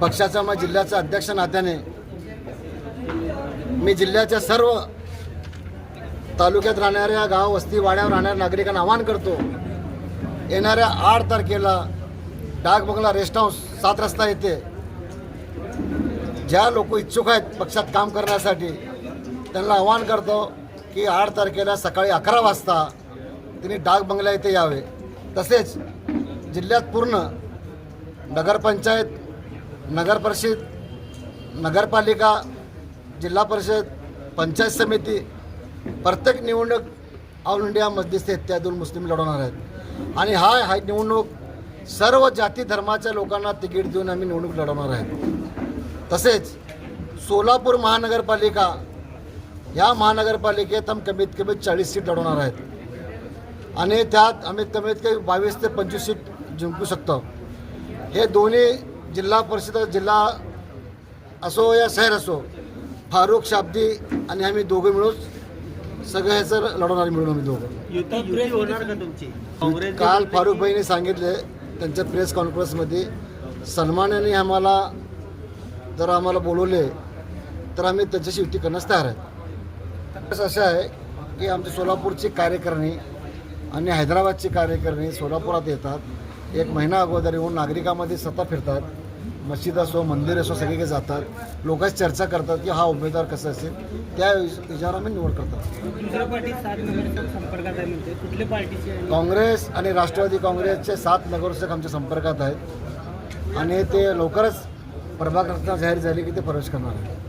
पक्षाचा मग जिल्ह्याचा अध्यक्ष नात्याने मी जिल्ह्याच्या सर्व तालुक्यात राहणाऱ्या गाव वस्ती वाड्यावर राहणाऱ्या नागरिकांना आवाहन करतो येणाऱ्या आठ तारखेला डाक बंगला रेस्ट हाऊस सात रस्ता येते ज्या लोक इच्छुक आहेत पक्षात काम करण्यासाठी त्यांना आवाहन करतो की आठ तारखेला सकाळी अकरा वाजता त्यांनी डाक बंगला येथे यावे. तसेच जिल्ह्यात पूर्ण नगरपंचायत नगर परिषद नगरपालिका जिल्हा परिषद पंचायत समिती प्रत्येक निवडणूक ऑल इंडिया मजलिस इत्यादीतून मुस्लिम लढवणार आहेत. आणि हा हा निवडणूक सर्व जाती धर्माच्या लोकांना तिकीट देऊन आम्ही निवडणूक लढवणार आहेत. तसेच सोलापूर महानगरपालिका या महानगरपालिकेत आम्ही कमीत कमी चाळीस सीट लढवणार आहेत. आणि त्यात आम्ही कमीत कमी बावीस ते पंचवीस सीट जिंकू शकतो. हे दोन्ही जिल्हा परिषद जिल्हा असो या शहर असो फारुख शाब्दी आणि आम्ही दोघं मिळून सगळं ह्याचं लढवणारे मिळून आम्ही दोघं. काल फारुख भाईने सांगितले त्यांच्या प्रेस कॉन्फरन्समध्ये सन्मानाने आम्हाला जर आम्हाला बोलवले तर आम्ही त्यांच्याशी युती करण्यास तयार आहेत. असं आहे की आमची सोलापूरची कार्यकारिणी आणि हैदराबादची कार्यकारिणी सोलापुरात येतात. एक महिना अगोदर येऊन नागरिकांमध्ये सतत फिरतात. मस्जिद असो मंदिर असो सगळीकडे जातात. लोकांशी चर्चा करतात की हा उमेदवार कसा असेल? त्या विचारावर आम्ही निवड करतात. काँग्रेस आणि राष्ट्रवादी काँग्रेसचे सात नगरसेवक आमच्या संपर्कात आहेत. आणि ते लवकरच प्रभाग रचना जाहीर झाली की ते प्रवेश करणार आहेत.